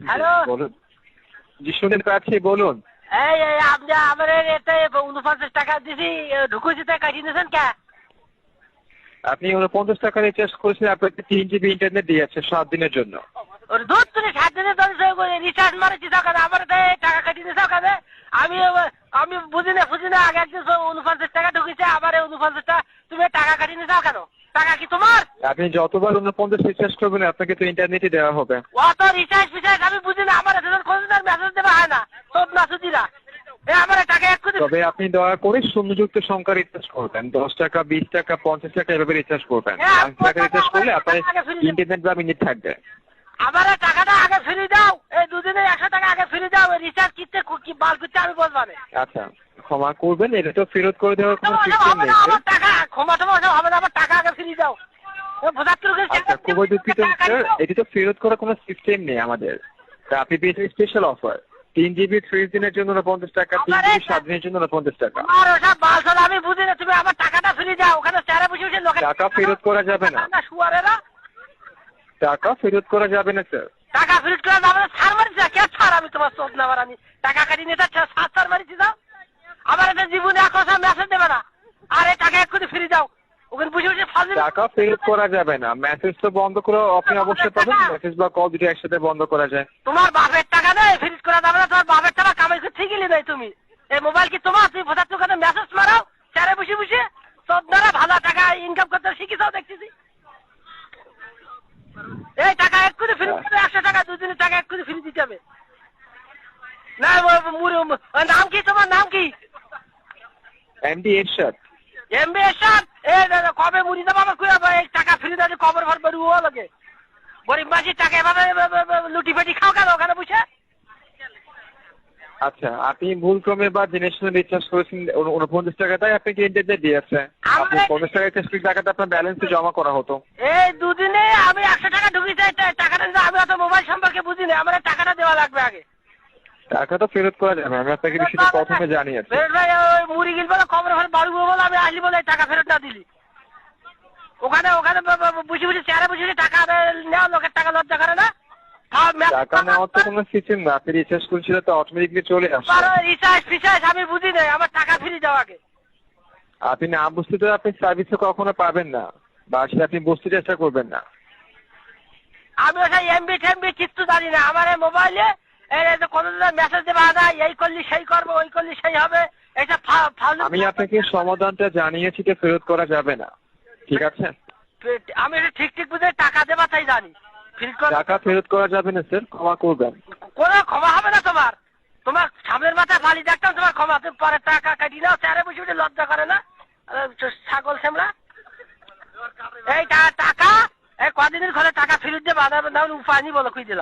Hello? জি শুনতে পাচ্ছি বলুন। এই এই আপনি আমার এতে উনপঞ্চাশ টাকা দিছি ঢুকুছি তো কাটিয়ে নিয়েছেন কে? আপনি উনপঞ্চাশ টাকা রিচার্জ করেছেন আপনাকে তিন জিবি ইন্টারনেট দিয়েছে সাত দিনের জন্য। ওর তুমি সাত দিনে ধরে রিচার্জ মারেছি তখন আমার টাকা কাটিয়ে আমি আমি বুঝি না বুঝি না আগে একদিন উনপঞ্চাশ টাকা ঢুকেছে আবার উনপঞ্চাশ টাকা তুমি টাকা কাটিয়ে নিয়েছো কেন? টাকা কি তোমার? আপনি যতবার উনপঞ্চাশ রিচার্জ করবেন আপনাকে তো ইন্টারনেটই দেওয়া হবে। অত রিচার্জ ফিচার্জ আমি বুঝি না আমার মেসেজ দেওয়া হয় না সব না সুদিরা তবে আপনি দয়া করে শূন্যযুক্ত সংখ্যা রিচার্জ করবেন দশ টাকা বিশ টাকা পঞ্চাশ টাকা এভাবে রিচার্জ করবেন পাঁচ টাকা রিচার্জ করলে আপনার ইন্টারনেট বা মিনিট থাকবে। আমার টাকাটা আগে ফ্রি দাও এই দুদিনে একশো টাকা আগে ফ্রি দাও রিচার্জ কিনতে কি বাল করতে আমি বলব আচ্ছা ক্ষমা করবেন এটা তো ফেরত করে দেওয়ার কোনো সিস্টেম নেই। ক্ষমা টমা হবে না ফ্রি আচ্ছা খুবই দুঃখিত স্যার এটি তো ফেরত করার কোনো সিস্টেম নেই আমাদের। আপনি পেয়েছেন স্পেশাল অফার তিন জিবি ত্রিশ দিনের জন্য পঞ্চাশ টাকা তিন জিবি সাত দিনের জন্য পঞ্চাশ টাকা। আমি বুঝি না তুমি আমার টাকাটা ফ্রি দাও ওখানে চেয়ারে বসে বসে লোকের টাকা ফেরত করা যাবে না। না শুয়ারেরা। টাকা ফেরত করা যাবে না স্যার টাকা ফেরত করে দাও ছাড় মারিছি কে ছাড় আমি তোমার চোখ না আমি টাকা কাটি নিয়ে ছাড় মারিছি দাও আমার এটা জীবনে এক কথা মেসেজ দেবে না আর এই টাকা এক্ষুনি ফ্রি দাও ওখানে বসে বসে ফাজিল টাকা ফেরত করা যাবে না। মেসেজ তো বন্ধ করে আপনি অবশ্যই পাবেন। মেসেজ বা কল দুটো একসাথে বন্ধ করা যায়। তোমার বাপের টাকা নেই ফ্রিজ করা যাবে না তোমার বাপের টাকা কামাই করতে গেলে নেই তুমি। এই মোবাইল কি তোমার? তুমি পঁচাত্তর টাকা মেসেজ মারাও চারে বসে বসে সব দ্বারা ভালো টাকা ইনকাম করতে শিখেছাও দেখতেছি। এই টাকা এক করে ফ্রি করে একশো টাকা দুদিনের টাকা এক করে ফ্রি দিতে হবে। না নাম কি তোমার? নাম কি? এমডি এরশাদ এমবি এসব এ দাদা, কবে মুড়ি দেবো আমার কুয়া এই টাকা ফ্রি দেবে কবর ভর বেরু ও লাগে? গরিব মাসির টাকা এভাবে লুটি পেটি খাও কেন ওখানে বসে? আচ্ছা আপনি ভুল ক্রমে বা জেনে শুনে রিচার্জ করেছেন উন- উনপঞ্চাশ টাকা তাই আপনাকে ইন্টারনেট দিয়েছে আপনি পঞ্চাশ টাকা রিচার্জ করে টাকাটা আপনার ব্যালেন্সে জমা করা হতো। এই দুদিনে আমি একশো টাকা ঢুকি চাই টাকাটা আমি অত মোবাইল সম্পর্কে বুঝি না আমার টাকাটা দেওয়া লাগবে আগে। টাকা তো ফেরত করা যাবে আমি আপনাকে বিষয়টা প্রথমে জানিয়েছি। ফেরত ভাই ওই মুড়ি গিল বলে খবর ফের বাড়ি বলে আমি আসলি বলে টাকা ফেরত না দিলি। ওখানে ওখানে ব- ব- বসে বসে চেয়ারে বসে বসে টাকা নেওয়া লোকের টাকা লজ্জা করে না? টাকা নেওয়ার তো কোনো সিস্টেম না আপনি রিচার্জ করেছিল তো অটোমেটিকলি চলে আমার রিচার্জ ফিচার্জ আমি বুঝি না আমার টাকা ফ্রি দাও আগে। আপনি না বুঝতে তো আপনি সার্ভিসে কখনো পাবেন না বা আপনি বুঝতে চেষ্টা করবেন না। আমি ওটা এমবি টেমবি কিচ্ছু জানি না আমার মোবাইলে এই মেসেজ দেবা? না এই করলি সেই করব ওই করলি সেই হবে। এটা আমি আপনাকে সমাধানটা জানিয়েছি যে ফেরত করা যাবে না। ঠিক আছে? আমি এটা ঠিক ঠিক বুঝে টাকা দেবা তাই জানি। টাকা ফেরত করা যাবে না স্যার। ক্ষমা করবেন। কোনো ক্ষমা হবে না তোমার। তোমার সামনের মাথায় বালি দেখতাম তোমার ক্ষমা। তুমি পরে টাকা কাটি নাও চারে বসে বসে লজ্জা করে না? ছাগল সেমরা এই টাকা। এই কদিনের ঘরে টাকা ফেরত দিয়ে বাধা উপায় নি বলো খুঁজে দিল